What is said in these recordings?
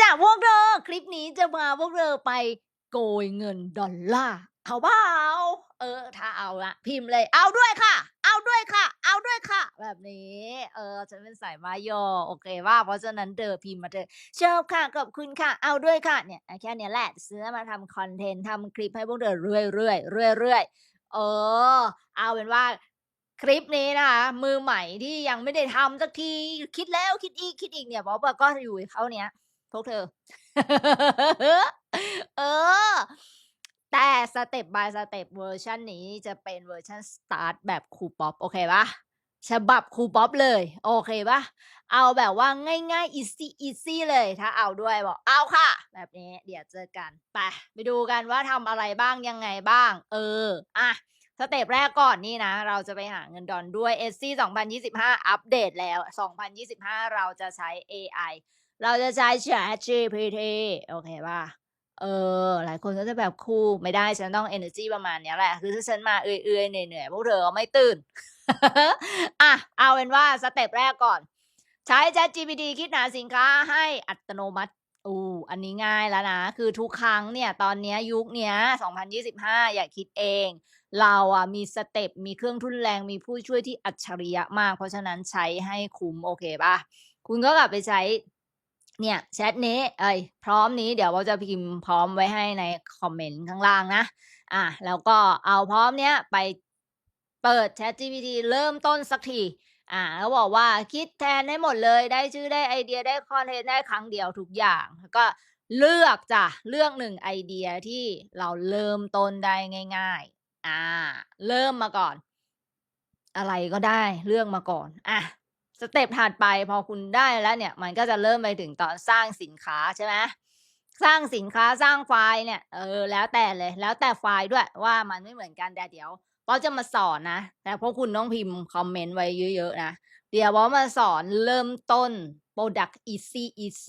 จ้ะพวกเธอคลิปนี้จะพาพวกเธอไปโกยเงินดอลลาร์เอาเปล่าเออ ถ้าเอาละพิมพ์เลย เอาด้วยค่ะ เอาด้วยค่ะ เอาด้วยค่ะ แบบนี้ เออฉันเป็นสายมายอโอเคว่า เพราะฉะนั้นเธอพิมพ์มาเถอชอบค่ะขอบคุณค่ะ เอาด้วยค่ะเนี่ยแค่เนี้ยแหละซื้อมาทำคอนเทนต์ทำคลิปให้พวกเธอเรื่อยๆเรื่อยๆเออ เอาเป็นว่าคลิปนี้นะคะมือใหม่ที่ยังไม่ได้ทำสักทีคิดแล้วคิดอีกคิดอีกเนี่ยบอกว่าก็อยู่เท่าเนี้ย พวกเธอ เออ แต่สเต็ป by สเต็ปเวอร์ชันนี้จะเป็นเวอร์ชันสตาร์ตแบบครูป๊อปโอเคปล่า?ฉบับครูป๊อปเลย โอเคปล่า?เอาแบบว่าง่ายๆอีซีๆเลยถ้าเอาด้วยบอกเอาค่ะ แบบนี้เดี๋ยวเจอกัน ไปไปดูกันว่าทำอะไรบ้างยังไงบ้าง เอออะสเต็ปแรกก่อนนี่นะ เราจะไปหาเงินดอลด้วย Etsy 2025 อัปเดตแล้ว 2025 เราจะใช้เอไอ เราจะใช้ ChatGPT โอเคเปล่า?เออ หลายคนก็จะแบบ"ครูไม่ได้ฉันต้องเอเนอร์จีประมาณเนี้ยแหละ คือถ้าฉันมาเอื่อยๆเหนื่อยๆพวกเธอไม่ตื่น"อะเอาเป็นว่าสเต็ปแรกก่อน ใช้ ChatGPT คิดหาสินค้าให้อัตโนมัติโอ้อันนี้ง่ายแล้วนะ คือทุกครั้งเนี่ย ตอนนี้ยุคเนี้ย 2025 อย่าคิดเอง เราอะมีสเต็ป มีเครื่องทุนแรง มีผู้ช่วยที่อัจฉริยะมาก เพราะฉะนั้นใช้ให้คุ้มโอเคปล่า?คุณก็กลับไปใช้ เนี่ยแชตนี้เอ๊ยพร้อมนี้เดี๋ยวเราจะพิมพ์พร้อมไว้ให้ในคอมเมนต์ข้างล่างนะอาแล้วก็เอาพร้อมเนี้ยไปเปิด ChatGPT เริ่มต้นสักทีอาแล้วบอกว่าคิดแทนให้หมดเลยได้ชื่อได้ไอเดียได้คอนเทนต์ได้ครั้งเดียวทุกอย่างแล้วก็เลือกจ้ะเลือก1ไอเดียที่เราเริ่มต้นได้ง่าย ๆ อ่า เริ่มมาก่อน อะไรก็ได้เลือกมาก่อน อะ สเต็ปถัดไปพอคุณได้แล้วเนี่ย มันก็จะเริ่มไปถึงตอนสร้างสินค้าใช่ไหมสร้างสินค้าสร้างไฟล์เนี่ยเออแล้วแต่เลยแล้วแต่ไฟล์ด้วยว่ามันไม่เหมือนกันแต่เดี๋ยวป๊อจะมาสอนนะ แต่พวกคุณต้องพิมพ์คอมเมนต์ไว้เยอะๆนะ เดี๋ยวป๊อมาสอนเริ่มต้นพรอดักต์อี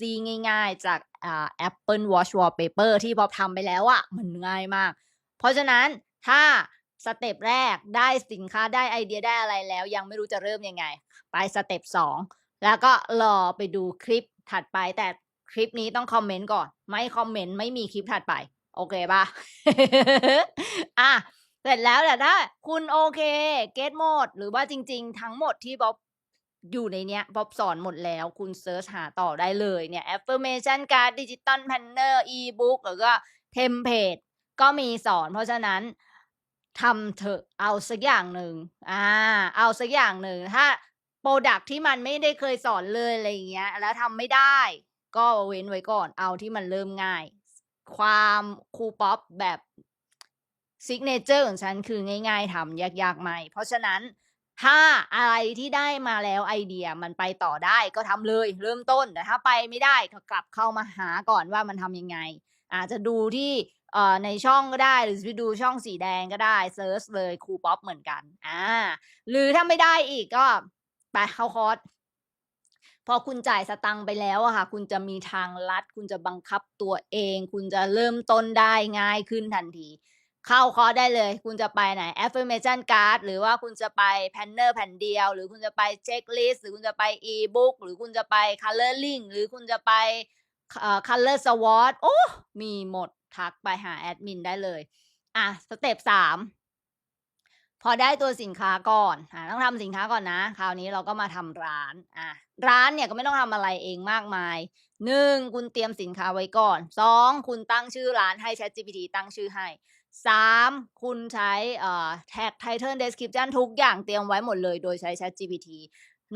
ซีๆง่ายๆ จากอ่า Apple Watch Wallpaper ที่ป๊อปทำไปแล้วอะมันง่ายมาก เพราะฉะนั้นถ้า สเต็ปแรกได้สินค้าได้ไอเดียได้อะไรแล้ว ยังไม่รู้จะเริ่มยังไง ไปสเต็ป2แล้วก็รอไปดูคลิปถัดไปแต่คลิปนี้ต้องคอมเมนต์ก่อน ไม่คอมเมนต์ไม่มีคลิปถัดไป โอเคเปล่า?อาเสร็จแล้วแต่ถ้าคุณโอเคเก็ตหมดหรือว่าจริง ๆ ทั้งหมดที่ป๊อปอยู่ในเนี้ยป๊อปสอนหมดแล้ว คุณเซิร์ชหาต่อได้เลยเนี่ย Affirmation Card Digital Planner E-book หรือว่าเทมเพลตก็มีสอนเพราะฉะนั้น ทำเถอะเอาสักอย่างหนึ่งอ่า เอาสักอย่างหนึ่งถ้าโปรดักที่มันไม่ได้เคยสอนเลยอะไรอย่างเงี้ย แล้วทำไม่ได้ ก็เว้นไว้ก่อน เอาที่มันเริ่มง่าย ความครูป๊อปแบบซิกเนเจอร์ของฉันคือง่าย ๆทำยากๆไม่เพราะฉะนั้น ถ้าอะไรที่ได้มาแล้วไอเดียมันไปต่อได้ก็ทำเลย เริ่มต้นแต่ถ้าไปไม่ได้ก็กลับเข้ามาหาก่อนว่ามันทำยังไง อาจจะดูที่ในช่องก็ได้หรือไปดูช่องสีแดงก็ได้เซิร์ชเลยครูป๊อปเหมือนกันอ่าหรือถ้าไม่ได้อีกก็ไปเข้าคอร์สพอคุณจ่ายสตังค์ไปแล้วอะค่ะ คุณจะมีทางลัด คุณจะบังคับตัวเอง คุณจะเริ่มต้นได้ง่ายขึ้นทันที เข้าคอร์สได้เลย คุณจะไปไหน Affirmation Card หรือว่าคุณจะไป Planner แผ่นเดียว หรือคุณจะไปเช็กลิสต์หรือคุณจะไป E-book หรือคุณจะไป Coloring หรือคุณจะไปเอ่อ Color Swatch โอ้ มีหมดทักไปหาแอดมินได้เลย อะ สเต็ป3พอได้ตัวสินค้าก่อนอ่าต้องทำสินค้าก่อนนะ คราวนี้เราก็มาทำร้านอาร้านเนี่ยก็ไม่ต้องทำอะไรเองมากมาย1คุณเตรียมสินค้าไว้ก่อน2คุณตั้งชื่อร้านให้ ChatGPT ตั้งชื่อให้ 3 คุณใช้แท็ก Title Description ทุกอย่างเตรียมไว้หมดเลยโดยใช้ ChatGPT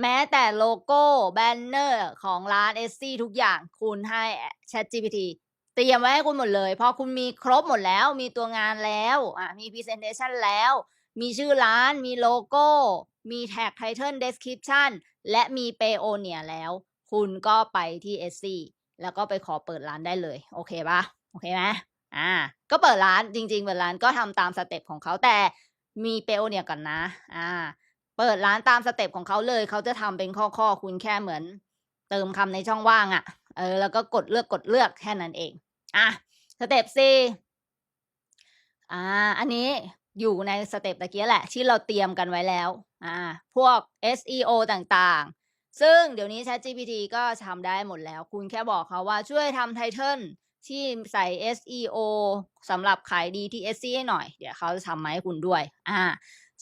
แม้แต่โลโก้แบนเนอร์ของร้าน Etsy ทุกอย่างคุณให้ ChatGPT เตรียมไว้ให้คุณหมดเลยพอคุณมีครบหมดแล้ว มีตัวงานแล้วอ่ามี Presentation แล้ว มีชื่อร้านมีโลโก้ มีแท็ก Title Description และมี Payoneer แล้ว คุณก็ไปที่ Etsy แล้วก็ไปขอเปิดร้านได้เลย โอเคปล่า?โอเคไหม? อาก็เปิดร้านจริง ๆ เปิดร้านก็ทำตามสเต็ปของเขาแต่มี Payoneer ก่อนนะอาเปิดร้านตามสเต็ปของเขาเลย เขาจะทำเป็นข้อๆ คุณแค่เหมือน เติมคำในช่องว่างอะเออ แล้วก็กดเลือกๆแค่นั้นเอง อะ สเต็ป4อาอันนี้อยู่ในสเต็ปตะกี้แหละ ที่เราเตรียมกันไว้แล้ว อ่า พวก SEO ต่างๆ ซึ่งเดี๋ยวนี้ ChatGPT ก็ทำได้หมดแล้ว คุณแค่บอกเขาว่าช่วยทำไทเทิล ที่ใส่ SEO สำหรับขายดีที่ SC ให้หน่อย เดี๋ยวเขาจะทำมาให้คุณด้วย อ่า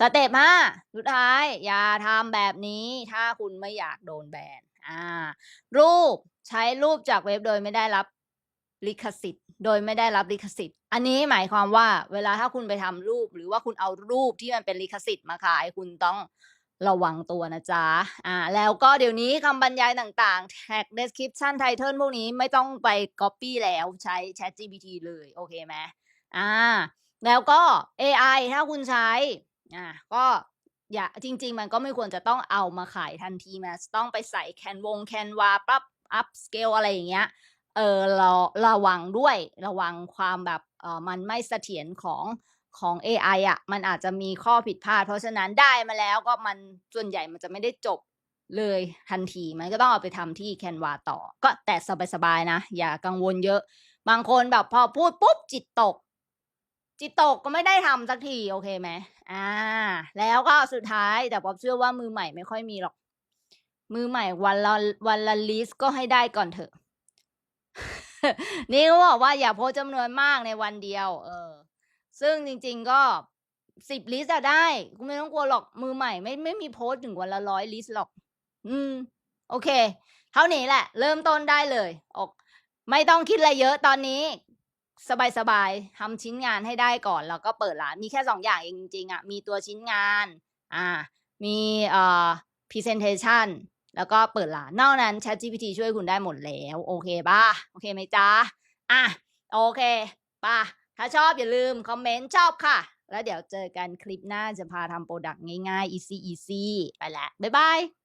สเต็ปห้าสุดท้าย อย่าทำแบบนี้ถ้าคุณไม่อยากโดนแบน อ่า รูปใช้รูปจากเว็บโดยไม่ได้รับลิขสิทธิ์ โดยไม่ได้รับลิขสิทธิ์ อันนี้หมายความว่าเวลาถ้าคุณไปทำรูป หรือว่าคุณเอารูปที่มันเป็นลิขสิทธิ์มาขายคุณต้อง ระวังตัวนะจ๊ะ อ่า แล้วก็เดี๋ยวนี้คำบรรยายต่างๆ tag description title พวกนี้ไม่ต้องไป copy แล้วใช้ ChatGPT เลย โอเคไหมอ่า แล้วก็ AI ถ้าคุณใช้ อ่า ก็อย่าจริง ๆ มันก็ไม่ควรจะต้องเอามาขายทันทีมาต้องไปใส่แคนวงแคนวาปรับ up scale อะไรอย่างเงี้ย เออระระวังด้วย ระวังความแบบ เออมันไม่เสถียรของ ของ AI อะ่ะมันอาจจะมีข้อผิดพลาด เพราะฉะนั้นได้มาแล้วก็มันส่วนใหญ่มันจะไม่ได้จบเลยทันทีมันก็ต้องเอาไปทำที่ Canva ต่อ ก็แต่สบายๆนะ อย่ากังวลเยอะ บางคนแบบพอพูดปุ๊บจิตตก จิตตกก็ไม่ได้ทำสักทีโอเคไหมอ่า แล้วก็สุดท้ายแต่ป๊อบเชื่อว่ามือใหม่ไม่ค่อยมีหรอก มือใหม่วันละวันละลิสก็ให้ได้ก่อนเถอะนี่เขาบอกว่าอย่าโพสจำนวนมากในวันเดียว เออ ซึ่งจริง ๆ ก็สิบลิสต์อะได้คุณไม่ต้องกลัวหรอกมือใหม่ไม่ไม่มีโพสต์ถึงวันละร้อยลิสต์หรอก อืม โอเค เท่านี้แหละ เริ่มต้นได้เลยออกไม่ต้องคิดอะไรเยอะตอนนี้ สบายๆทำชิ้นงานให้ได้ก่อนแล้วก็เปิดร้านมีแค่สองอย่างเองจริงๆอะมีตัวชิ้นงาน อ่า มีเอ่อ presentation แล้วก็เปิดร้านนอกนั้น ChatGPT ช่วยคุณได้หมดแล้ว โอเคป่ะ โอเคไหมจ๊ะ อะ โอเคป่ะ ถ้าชอบอย่าลืมคอมเมนต์ชอบค่ะ แล้วเดี๋ยวเจอกันคลิปหน้าจะพาทำโปรดักต์ง่ายๆ easy easy ไปละ บ๊ายบาย